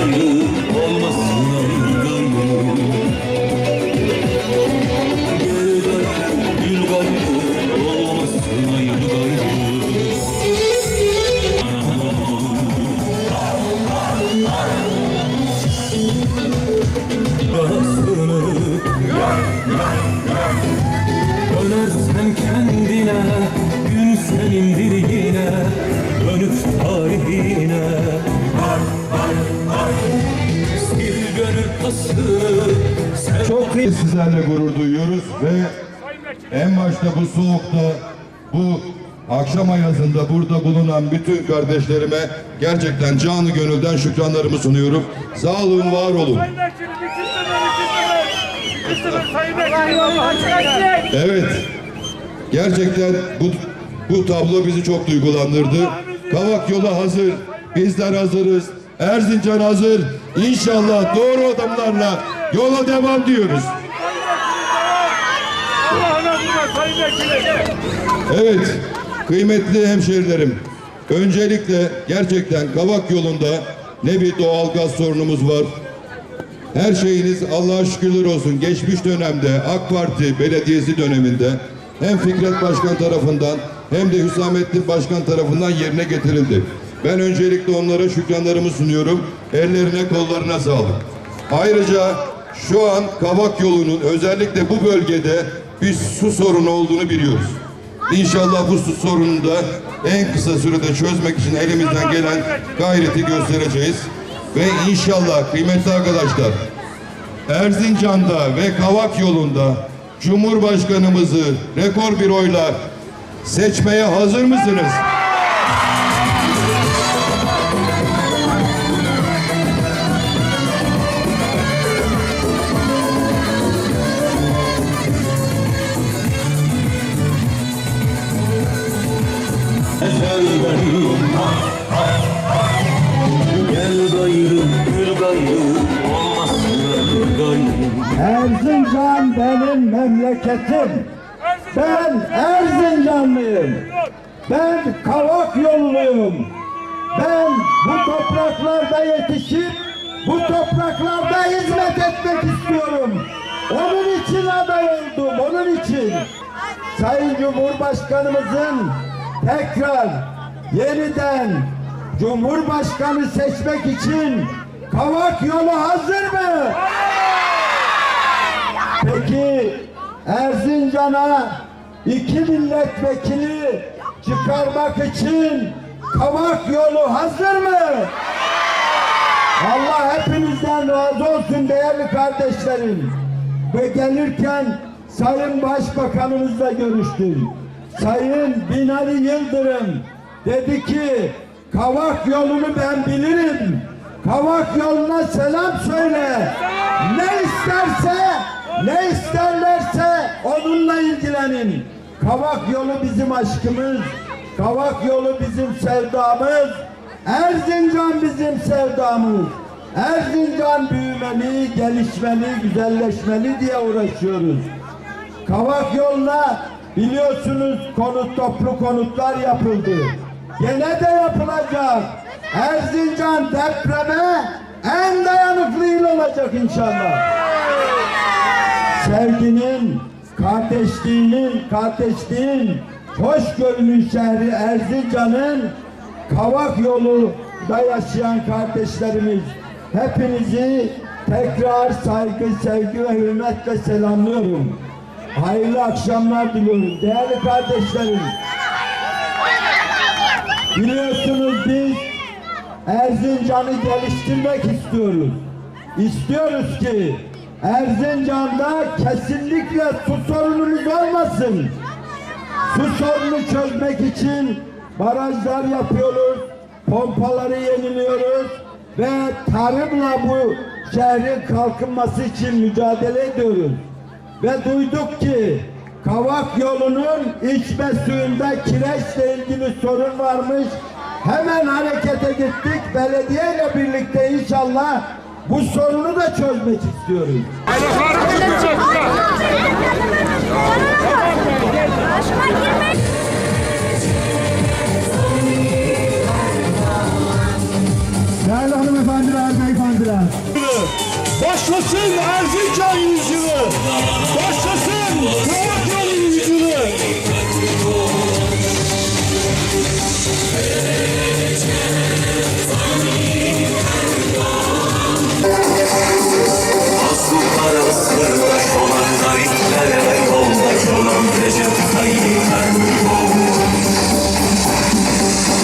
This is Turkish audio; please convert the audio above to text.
gayrı olmasın ayrı gayrı Gel gayrı olmasın ayrı gayrı Yarasını kendine Gün senindir Çok sizlerle gurur duyuyoruz ve en başta bu soğukta, bu akşam ayazında burada bulunan bütün kardeşlerime gerçekten canı gönülden şükranlarımı sunuyorum. Sağ olun, var olun. Evet, gerçekten bu, bu tablo bizi çok duygulandırdı. Kavak yolu hazır, bizler hazırız. Erzincan hazır. İnşallah doğru adımlarla yola devam diyoruz. Evet, kıymetli hemşehrilerim. Öncelikle gerçekten Kavak yolunda ne bir doğal gaz sorunumuz var. Her şeyiniz Allah'a şükürler olsun. Geçmiş dönemde AK Parti belediyesi döneminde hem Fikret Başkan tarafından hem de Hüsamettin Başkan tarafından yerine getirildi. Ben öncelikle onlara şükranlarımı sunuyorum. Ellerine kollarına sağlık. Ayrıca şu an Kavak yolunun özellikle bu bölgede bir su sorunu olduğunu biliyoruz. İnşallah bu su sorununu da en kısa sürede çözmek için elimizden gelen gayreti göstereceğiz. Ve inşallah kıymetli arkadaşlar Erzincan'da ve Kavak yolunda Cumhurbaşkanımızı rekor bir oyla seçmeye hazır mısınız? Gayrı Gel gayrı gül gayrı olmasın ayrı gayrı Erzincan benim memleketim. Ben Erzincanlıyım. Ben Kavak yolluyum. Ben bu topraklarda yetişip bu topraklarda hizmet etmek istiyorum. Onun için aday oldum, onun için. Sayın Cumhurbaşkanımızın tekrar yeniden Cumhurbaşkanı seçmek için Kavak yolu hazır mı? Peki Erzincan'a iki milletvekili çıkarmak için Kavak yolu hazır mı? Allah hepinizden razı olsun değerli kardeşlerim. Ve gelirken Sayın Başbakanımızla görüştüm. Sayın Binali Yıldırım dedi ki Kavak yolunu ben bilirim. Kavak yoluna selam söyle. Ne isterse, ne isterlerse onunla ilgilenin. Kavak yolu bizim aşkımız. Kavak yolu bizim sevdamız. Erzincan bizim sevdamız. Erzincan büyümeli, gelişmeli, güzelleşmeli diye uğraşıyoruz. Kavak yoluna biliyorsunuz konut toplu konutlar yapıldı. Gene de yapılacak. Erzincan depreme en dayanıklı il olacak inşallah. Sevginin, kardeşliğinin, kardeşliğin, hoşgörünün şehri Erzincan'ın Kavak yolunda yaşayan kardeşlerimiz hepinizi tekrar saygı, sevgi ve hürmetle selamlıyorum. Hayırlı akşamlar diliyorum. Değerli kardeşlerim, biliyorsunuz biz Erzincan'ı geliştirmek istiyoruz. İstiyoruz ki Erzincan'da kesinlikle su sorunumuz olmasın. Su sorunu çözmek için barajlar yapıyoruz, pompaları yeniliyoruz ve tarımla bu şehrin kalkınması için mücadele ediyoruz. Ve duyduk ki Kavak yolunun içme suyunda kireçle ilgili sorun varmış. Hemen harekete gittik. Belediyeyle birlikte inşallah bu sorunu da çözmek istiyoruz. Değerli hanımefendiler, beyefendi. Başlasın Erzincan yüzyılı.